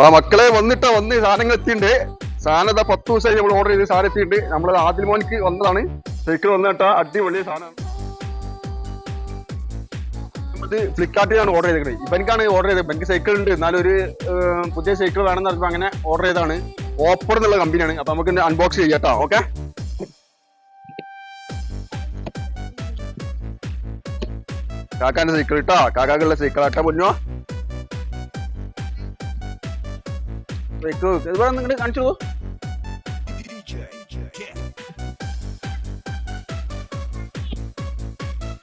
ആ മക്കളെ വന്നിട്ടാ വന്ന് സാധനങ്ങൾ എത്തിയിട്ടുണ്ട്. സാധനം ഇതാ പത്ത് ദിവസമായി നമ്മൾ ഓർഡർ ചെയ്ത് സാധനം എത്തിയിട്ടുണ്ട്. നമ്മൾ ആദ്യം മോനിക്ക് വന്നതാണ്. സൈക്കിൾ വന്നിട്ടാ അടിപൊളി സാധനം. ഫ്ലിപ്കാർട്ടിലാണ് ഓർഡർ ചെയ്തത് ഇവനിക്കാണ് ഓർഡർ ചെയ്തത്. എനിക്ക് സൈക്കിൾ ഉണ്ട്. എന്നാലും ഒരു പുതിയ സൈക്കിൾ വേണമെന്ന് പറഞ്ഞപ്പോൾ അങ്ങനെ ഓർഡർ ചെയ്താണ് ഓപ്പർ എന്നുള്ള കമ്പനിയാണ് അപ്പൊ നമുക്ക് അൺബോക്സ് ചെയ്യാം ഓക്കെ കാക്കാന്റെ സൈക്കിൾ ഇട്ടാ കാക്കാക്കുള്ള സൈക്കിൾ ആട്ടാ പൊന്നോ. കാണിച്ചു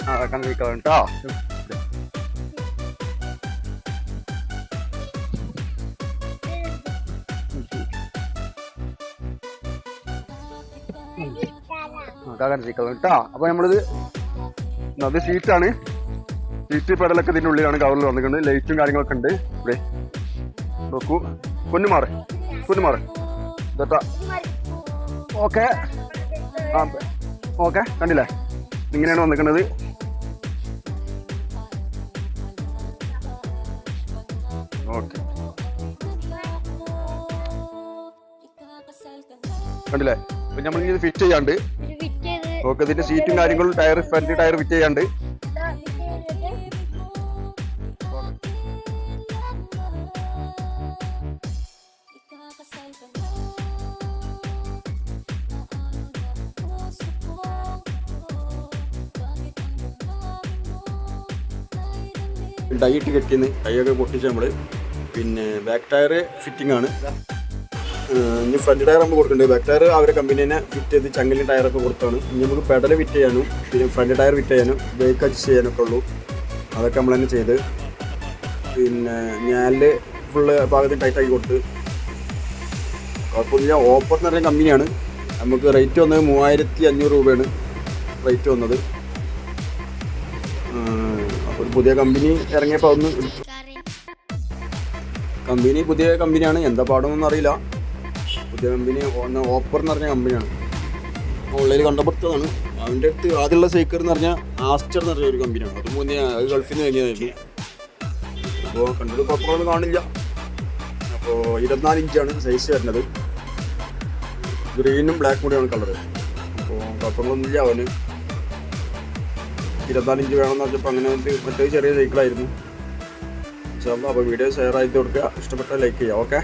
ആ കേട്ടോ കേട്ടോ. അപ്പൊ നമ്മളിത് അത് സീറ്റാണ് സീറ്റ് പെടലൊക്കെ ഇതിന്റെ ഉള്ളിലാണ് കവറിൽ വന്നിട്ടുണ്ട് ലൈറ്റും കാര്യങ്ങളൊക്കെ ഉണ്ട്. ഇവിടെ നോക്കൂ. കുഞ്ഞുമാറ് കുഞ്ഞുമാറ്. ഇതാ ഓക്കെ. ആ ഓക്കെ കണ്ടില്ലേ? ഇങ്ങനെയാണ് വന്നിക്കുന്നത് ഓക്കെ. കണ്ടില്ലേ? ഇപ്പൊ നമ്മൾ ഇത് ഫിറ്റ് ചെയ്യാണ്ട് ഓക്കെ ഇതിന്റെ സീറ്റും കാര്യങ്ങളും ടയർ ഫ്രണ്ട് ടയർ ഫിറ്റ് ചെയ്യാണ്ട് ഡൈറ്റ് കെട്ടിന്ന് കൈയൊക്കെ പൊട്ടിച്ച് നമ്മൾ പിന്നെ ബാക്ക് ടയർ ഫിറ്റിംഗ് ആണ്. ഇനി ഫ്രണ്ട് ടയർ നമ്മൾ കൊടുക്കുന്നുണ്ട് ബാക്ക് ടയർ അവരെ കമ്പനി തന്നെ ഫിറ്റ് ചെയ്ത് ചങ്ങലിന് ടയറൊക്കെ കൊടുത്താണ്. ഇനി നമുക്ക് പെഡൽ ഫിറ്റ് ചെയ്യാനും പിന്നെ ഫ്രണ്ട് ടയർ ഫിറ്റ് ചെയ്യാനും ബ്രേക്ക് അഡ്ജസ്റ്റ് ചെയ്യാനൊക്കെ ഉള്ളൂ. അതൊക്കെ നമ്മൾ തന്നെ ചെയ്ത്. പിന്നെ ഞാൽ ഫുള്ള് ഭാഗത്ത് ടൈറ്റ് ആക്കി കൊടുത്ത്. കുഴപ്പമില്ല. ഓപ്പർ എന്ന് പറയുന്ന കമ്പനിയാണ് നമുക്ക് റേറ്റ് വന്നത് മൂവായിരത്തി അഞ്ഞൂറ് രൂപയാണ് റേറ്റ് വന്നത്. ഒരു പുതിയ കമ്പനി ഇറങ്ങിയപ്പോൾ ഒന്ന് കമ്പനി പുതിയ കമ്പനിയാണ്. എന്താ പാടമൊന്നും അറിയില്ല. പുതിയ കമ്പനി ഒന്ന് ഓപ്പർ എന്ന് പറഞ്ഞ കമ്പനിയാണ്. ഓൺലൈനിൽ കണ്ടപ്പെടുത്തതാണ് അവന്റെ അടുത്ത് ആദ്യമുള്ള സൈക്കിൾ എന്ന് പറഞ്ഞാൽ ആസ്റ്റർ എന്ന് പറഞ്ഞ ഒരു കമ്പനിയാണ്. അത് മൂന്ന് അത് ഗൾഫിൽ നിന്ന് വാങ്ങിയതായിരുന്നു. അപ്പോൾ കണ്ടിട്ട് കുഴപ്പങ്ങളൊന്നും കാണില്ല. അപ്പോൾ ഇരുപത്തിനാല് ഇഞ്ചാണ് സൈസ് വരുന്നത്. ഗ്രീനും ബ്ലാക്കും കൂടിയാണ് കളർ അപ്പോൾ കുഴപ്പങ്ങളൊന്നുമില്ല അവന്. ഇരുപത്തിനാല് ഇഞ്ച് വേണമെന്ന് വെച്ചപ്പോൾ അങ്ങനെ വേണ്ടി മറ്റേ ചെറിയ സൈക്കിളായിരുന്നു അപ്പോൾ വീഡിയോ ഷെയർ ആയിട്ട് കൊടുക്കുക. ഇഷ്ടപ്പെട്ടാൽ ലൈക്ക് ചെയ്യുക ഓക്കെ